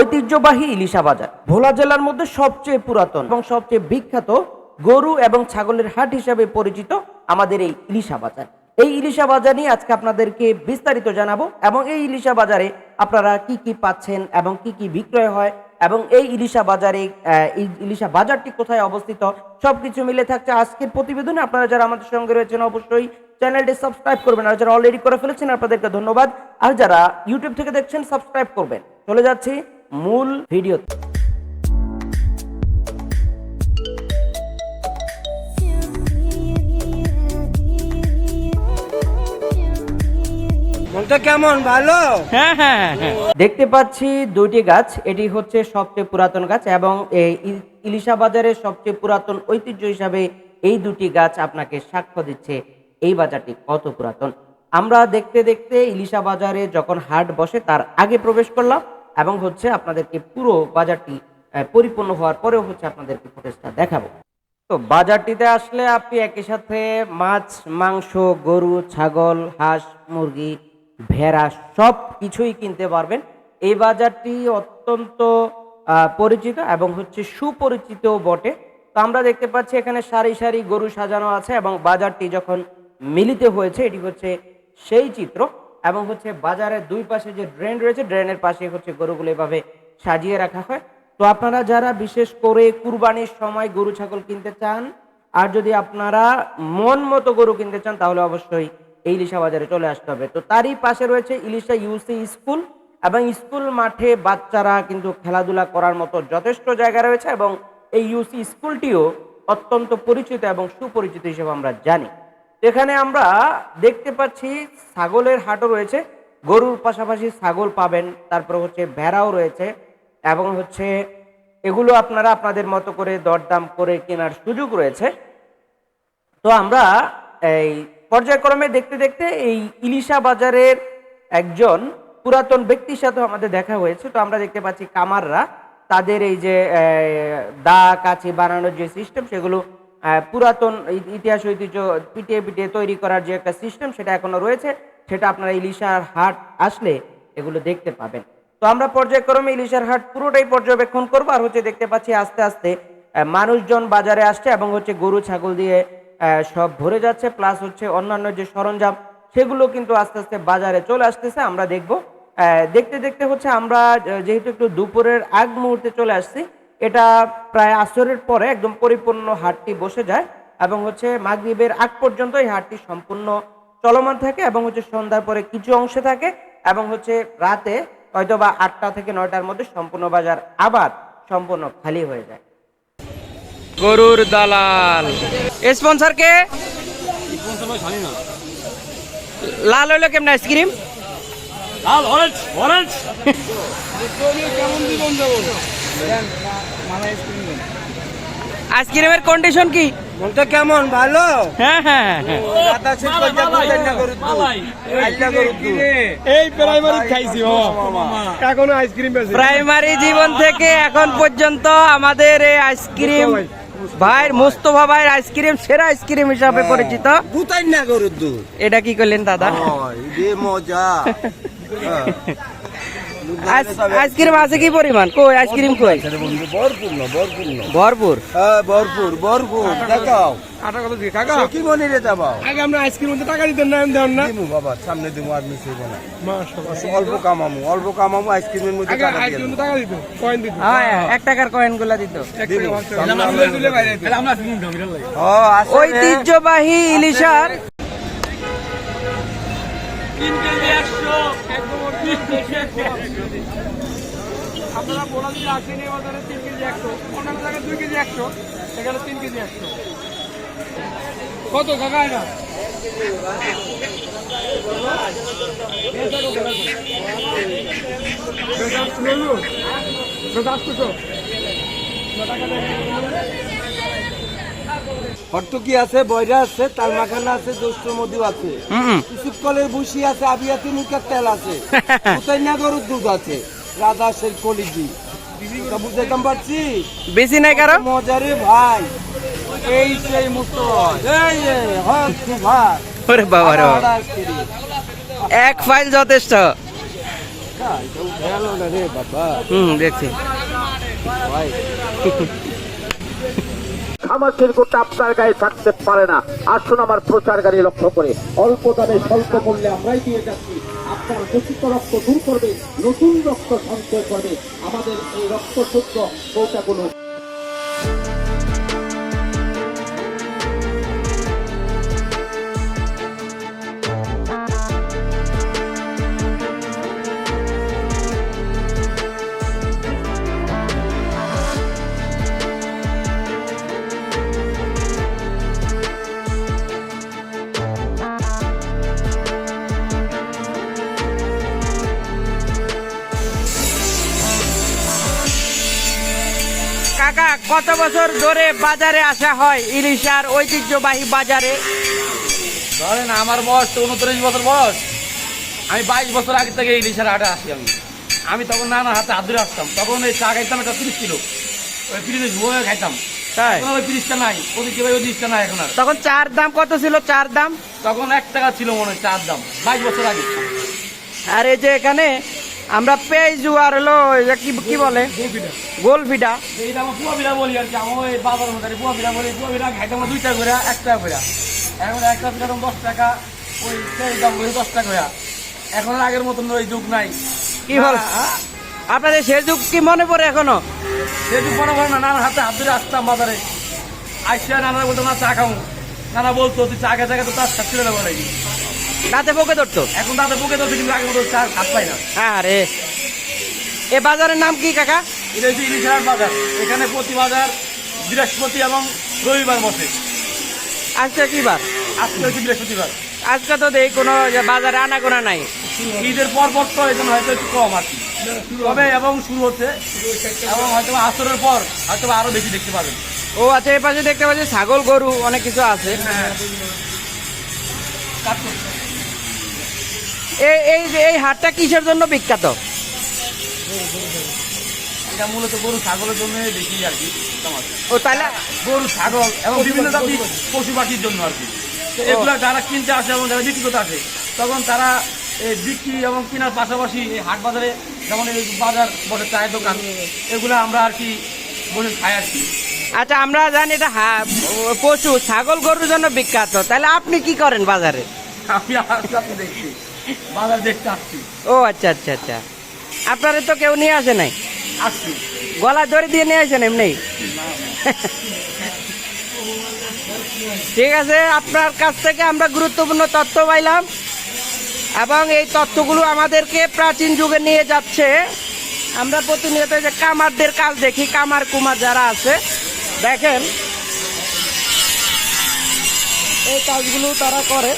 ঐতিহ্যবাহী ইলিশা বাজার ভোলা জেলার মধ্যে সবচেয়ে পুরাতন এবং সবচেয়ে বিখ্যাত গরু এবং ছাগলের হাট হিসাবে পরিচিত আমাদের এই ইলিশা বাজার এই ইলিশা বাজার নিয়ে আজকে আপনাদেরকে বিস্তারিত জানাব এবং এই ইলিশা বাজারে আপনারা কি কি পাচ্ছেন এবং কি কি বিক্রয় হয় এবং এই ইলিশা বাজারে এই ইলিশা বাজারটি কোথায় অবস্থিত সবকিছু মিলে থাকছে আজকের প্রতিবেদনে। আপনারা যারা আমাদের সঙ্গে রয়েছেন অবশ্যই চ্যানেলটি সাবস্ক্রাইব করবেন আর যারা অলরেডি করে ফেলেছেন, আপনাদেরকে ধন্যবাদ। আর যারা ইউটিউব থেকে দেখছেন, সাবস্ক্রাইব করবেন। চলে যাচ্ছি মূল ভিডিও। কেমন? ভালো? হ্যাঁ হ্যাঁ হ্যাঁ দেখতে পাচ্ছি দুইটি গাছ। এটি হচ্ছে সবচেয়ে পুরাতন গাছ এবং এই ইলিশা বাজারের সবচেয়ে পুরাতন ঐতিহ্য হিসাবে এই দুটি গাছ আপনাকে সাক্ষ্য দিচ্ছে। এই বাজারটি কত পুরাতন? আমরা দেখতে দেখতে ইলিশা বাজারে যখন হাট বসে তার আগে প্রবেশ করলাম। এবং হচ্ছে আপনাদেরকে পুরো বাজারটি পরিপূর্ণ হওয়ার পরেও হচ্ছে আপনাদেরকে ফুটেজটা দেখাবো। তো বাজারটিতে আসলে আপনি একই সাথে মাছ, মাংস, গরু, ছাগল, হাঁস, মুরগি, ভেড়া সব কিছুই কিনতে পারবেন। এই বাজারটি অত্যন্ত পরিচিত এবং হচ্ছে সুপরিচিত বটে। তো আমরা দেখতে পাচ্ছি এখানে সারি সারি গরু সাজানো আছে এবং বাজারটি যখন মিলিত হয়েছে, এটি হচ্ছে সেই চিত্র। এবং হচ্ছে বাজারের দুই পাশে যে ড্রেন রয়েছে ড্রেনের পাশে হচ্ছে গরুগুলো এভাবে সাজিয়ে রাখা হয়। তো আপনারা যারা বিশেষ করে কুরবানির সময় গরু, ছাগল কিনতে চান, আর যদি আপনারা মন মতো গরু কিনতে চান, তাহলে অবশ্যই এই ইলিশা বাজারে চলে আসতে হবে। তো তারই পাশে রয়েছে ইলিশা ইউসি স্কুল এবং স্কুল মাঠে বাচ্চারা কিন্তু খেলাধুলা করার মতো যথেষ্ট জায়গা রয়েছে এবং এই ইউসি স্কুলটিও অত্যন্ত পরিচিত এবং সুপরিচিত হিসেবে আমরা জানি। এখানে আমরা দেখতে পাচ্ছি ছাগলের হাটও রয়েছে। গরুর পাশাপাশি ছাগল পাবেন, তারপর হচ্ছে ভেড়াও রয়েছে এবং হচ্ছে এগুলো আপনারা আপনাদের মতো করে দরদাম করে কেনার সুযোগ রয়েছে। তো আমরা এই পর্যায়ক্রমে দেখতে দেখতে এই ইলিশা বাজারের একজন পুরাতন ব্যক্তির সাথে আমাদের দেখা হয়েছে। তো আমরা দেখতে পাচ্ছি কামাররা, তাদের এই যে দা কাছে বানানোর যে সিস্টেম সেগুলো পুরাতন ইতিহাস ঐতিহ্য পিটিয়ে পিটিয়ে তৈরি করার যে একটা সিস্টেম সেটা এখনও রয়েছে, সেটা আপনারা ইলিশার হাট আসলে এগুলো দেখতে পাবেন। তো আমরা পর্যায়ক্রমে ইলিশার হাট পুরোটাই পর্যবেক্ষণ করব আর হচ্ছে দেখতে পাচ্ছি আস্তে আস্তে মানুষজন বাজারে আসছে এবং হচ্ছে গরু, ছাগল দিয়ে সব ভরে যাচ্ছে প্লাস হচ্ছে অন্যান্য যে সরঞ্জাম সেগুলো কিন্তু আস্তে আস্তে বাজারে চলে আসতেছে। আমরা দেখব দেখতে দেখতে হচ্ছে আমরা যেহেতু একটু দুপুরের আগ মুহূর্তে চলে আসছি এটা প্রায় আসরের পরে একদম পরিপূর্ণ হাটটি বসে যায় এবং হচ্ছে মাগরিবের আগ পর্যন্ত এই হাটটি সম্পূর্ণ চলমান থাকে এবং হচ্ছে সন্ধ্যার পরে কিছু অংশে থাকে এবং হচ্ছে রাতে হয়তো বা আটটা থেকে নয়টার মধ্যে সম্পূর্ণ বাজার আবার সম্পূর্ণ খালি হয়ে যায়। গরুর দালাল। স্পন্সর কে? লাল হইল কেমন আইসক্রিম? লাল অরেঞ্জ অরেঞ্জ আইসক্রিমের কন্ডিশন কি? মনটা কেমন? ভালো? হ্যাঁ হ্যাঁ হ্যাঁ এই প্রাইমারি খাইছি এখনও আইসক্রিম প্রাইমারি জীবন থেকে এখন পর্যন্ত আমাদের এই আইসক্রিম ভাই মুস্তফা ভাইয়ের আইসক্রিম সেরা আইসক্রিম হিসাবে পরিচিত। এটা কি করলেন দাদা? মজা। হ্যাঁ। আইসক্রিম আছে কি পরিমাণ? কই আইসক্রিম কই? ভরপুর। ভরপুর ভরপুর। দেখাও। কি আইসক্রিম টাকা বাবা সামনে অল্প আইসক্রিম হ্যাঁ, হ্যাঁ, টাকার কয়েনগুলা দিত। ঐতিহ্যবাহী ইলিশার আপনারা বলা যদি আসে নিয়ে বাজারে তিন কেজি একশো। অন্যান্য জায়গায় দুই কেজি একশো এখানে তিন কেজি একশো। কত কাকা এটা? হর্তকি আছে বয়রা আছে তাল মাখানা আছে দোস্ত মধু আছে। ইসুপ কলের বুসি আছে আবিয়াতি মুখের তেল আছে। উতাইনা গরুর দুধ আছে? কলিজি তা বুঝাইতাম পারছি? বেশি নাই কারও? মজারে ভাই। এই সেই মুক্ত এই যে ভাই। ওরে বাবা রে। এক ফাইল যথেষ্ট গেল না রে বাবা। হুম দেখছি খামার শিল্পটা আপনার গায়ে থাকতে পারে না আসুন আমার প্রচার গাড়ি লক্ষ্য করে অল্প দামে স্বল্প মূল্যে আমরাই দিয়ে যাচ্ছি আপনার দূষিত রক্ত দূর করবে নতুন রক্ত সঞ্চয় করবে আমাদের এই রক্ত শুদ্ধ কৌটাগুলো কাকা কত বছর ধরে বাজারে আসা হয় ইলিশার ঐতিহ্যবাহী বাজারে? ধরেন আমার বয়স তো উনত্রিশ বছর বয়স। আমি বাইশ বছর আগে থেকে ইলিশের হাটে আসি আমি। আমি তখন নানা হাতে হাত ধরে আসতাম। তখন এই চা খাইতাম একটা তিরিশ কিলো। ওই ফ্রিজে ধুয়ে খাইতাম। তাই? এখন ওই তিরিশটা নাই। ওই তিরিশটা নাই এখন আর। তখন চার দাম কত ছিল? চার দাম? তখন এক টাকা ছিল মনে হয় চার দাম। বাইশ বছর আগে। আর এই যে এখানে আমরা পেঁয়াজু আর হলো এটা কি কি বলে? গোলফিটা এইটা আমার পুয়া বিড়া বলি আর কি আমার ওই বাবার মধ্যে পুয়া বিড়া বলি। পুয়া বিড়া খাইতাম আমরা দুই টাকা করে এক টাকা করে। এখন একটা দাম দশ টাকা ওই সেই দাম বলি দশ টাকা করে। এখন আগের মতন ওই যুগ নাই। কি বল? হ্যাঁ? আপনাদের সে যুগ কি মনে পড়ে এখনও? সেটু বড় বড় না নানার হাতে হাত ধরে আসতাম বাজারে। আইসা নানা বলতো না চা খাব নানা বলতো তুই চা খেতে তো তার খাচ্ছিল না বলে রাতে পোকে ধরতো? এখন তাদের বুকে তো কিন্তু আগের মতো চা হাত পাই না। আরে এ বাজারের নাম কি কাকা? এটা হচ্ছে ইলিশার বাজার। এখানে প্রতি বাজার বৃহস্পতি এবং রবিবার বসে। আজকে কি বার? আজকে হচ্ছে বৃহস্পতিবার। আজকে তো দেখি কোনো যে বাজারে আনাগোনা নাই। ঈদের পর পর তো এই জন্য হয়তো একটু কম আর কি। তবে এবং শুরু হচ্ছে এবং হয়তো আসরের পর হয়তো আরও বেশি দেখতে পাবেন। ও আচ্ছা এই পাশে দেখতে পাচ্ছি ছাগল গরু অনেক কিছু আছে। এই এই এই হাটটা কিসের জন্য বিখ্যাত? এটা মূলত গরু ছাগলের জন্য বেশি আর কি ও তাহলে গরু ছাগল এবং বিভিন্ন জাতি পশু পাখির জন্য আর কি। তো এগুলো যারা কিনতে আসে এবং যারা বিক্রি করতে আসে তখন তারা এই বিক্রি এবং কেনার পাশাপাশি এই হাট বাজারে যেমন এই বাজার বসে চায়ের দোকান এগুলো আমরা আর কি বসে খাই আর কি। আচ্ছা আমরা জানি এটা পশু ছাগল গরুর জন্য বিখ্যাত। তাহলে আপনি কি করেন বাজারে? আমি দেখছি। বাজার দেখতে আসছি। ও আচ্ছা আচ্ছা আচ্ছা। আপনারা তো কেউ নিয়ে আসে নাই? আসছি। গলা দড়ি দিয়ে নিয়ে আসেন এমনি? ঠিক আছে আপনার কাছ থেকে আমরা গুরুত্বপূর্ণ তথ্য পাইলাম এবং এই তথ্যগুলো আমাদেরকে প্রাচীন যুগে নিয়ে যাচ্ছে। আমরা প্রতিনিয়ত যে কামারদের কাজ দেখি কামার কুমার যারা আছে দেখেন। এই কাজগুলো তারা করে।